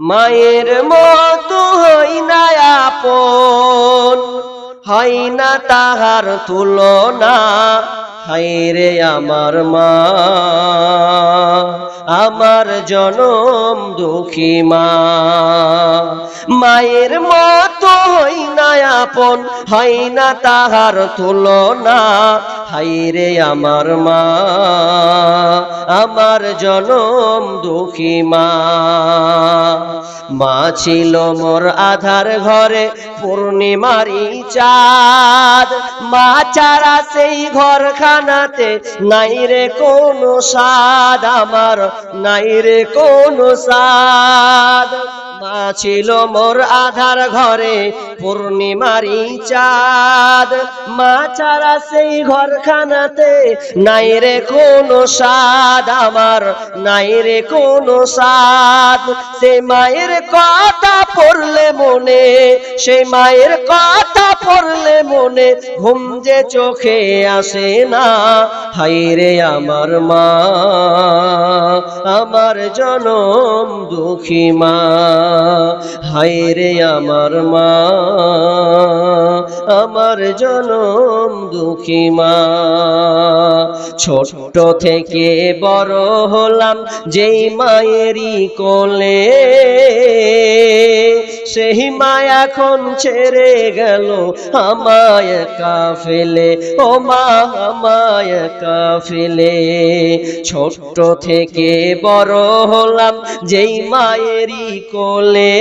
মায়ের মতো হই না আপন, হয় না তাহার তুলনা হাইরে আমার মা। আমার জনম দুঃখী মা। মায়ের মতো আপন হয় না তাহার তুলনা। হাইরে আমার মা, আমার জনম দুঃখী মা। মা ছিল মোর আধার ঘরে পূর্ণিমারি চাঁদ মা চারা সেই ঘরখানাতে নাই রে কোনো স্বাদ। আমার নাই রে কোনো স্বাদ। মা ছিল মোর আধার ঘরে পূর্ণিমারি চাঁদ। মা ছাড়া সেই ঘরখানাতে নাই রে কোনো স্বাদ আমার, নাই রে কোনো স্বাদ। সে মায়ের কথা পড়লে মনে, সে মায়ের কথা পড়লে মনে ঘুম যে চোখে আসে না। হাই রে আমার মা, আমার জনম দুঃখী মা। হায় রে আমার মা, আমার জনম দুঃখী মা। ছোট থেকে বড় হলাম যেই মায়েরই কোলে। সেই মা এখন ছেড়ে গেল? আমায় কাফেলে, ও মা, আমায় কাফেলে। ছোট থেকে বড় হলাম যেই মায়েরই কোলে।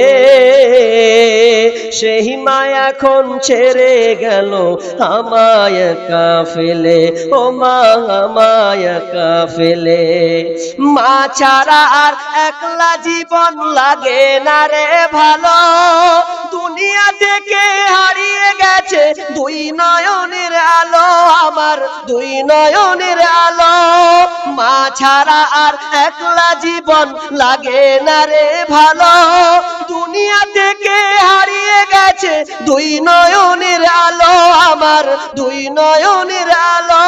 সেই মা এখন ছেড়ে গেল? আমায় কাফেলে, ও মা, আমায় কাফেলে। মা ছাড়া আর একলা জীবন লাগে না রে ভালো। দুনিয়া থেকে হারিয়ে গেছে দুই নয়নের আলো আমার, দুই নয়নের আলো। মা ছাড়া আর একলা জীবন লাগে না রে ভালো। দুনিয়া থেকে হারিয়ে গেছে দুই নয়নের আলো আমার, দুই নয়নের আলো।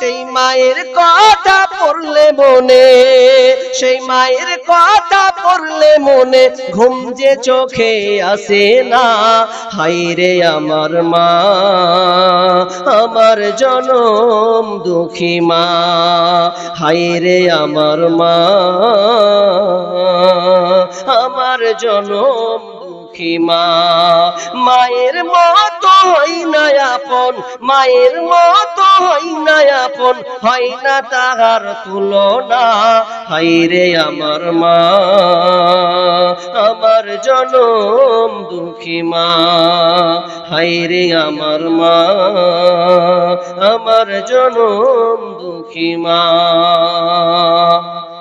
সেই মায়ের কথা পড়লে মনে, সেই মায়ের কথা পড়লে মনে, ঘুম যে চোখে আসে না হাই রে আমার মা, আমার জনম দুঃখী মা হাই রে আমার মা, আমার জনম দুঃখী মা? মায়ের মতো হই না আপন, মায়ের মতো হই না আপন, হয় না তাহার তুলনা হাই রে আমার মা। আমার জনম দুঃখী মা হাই রে আমার মা। আমার জনম দুঃখী মা।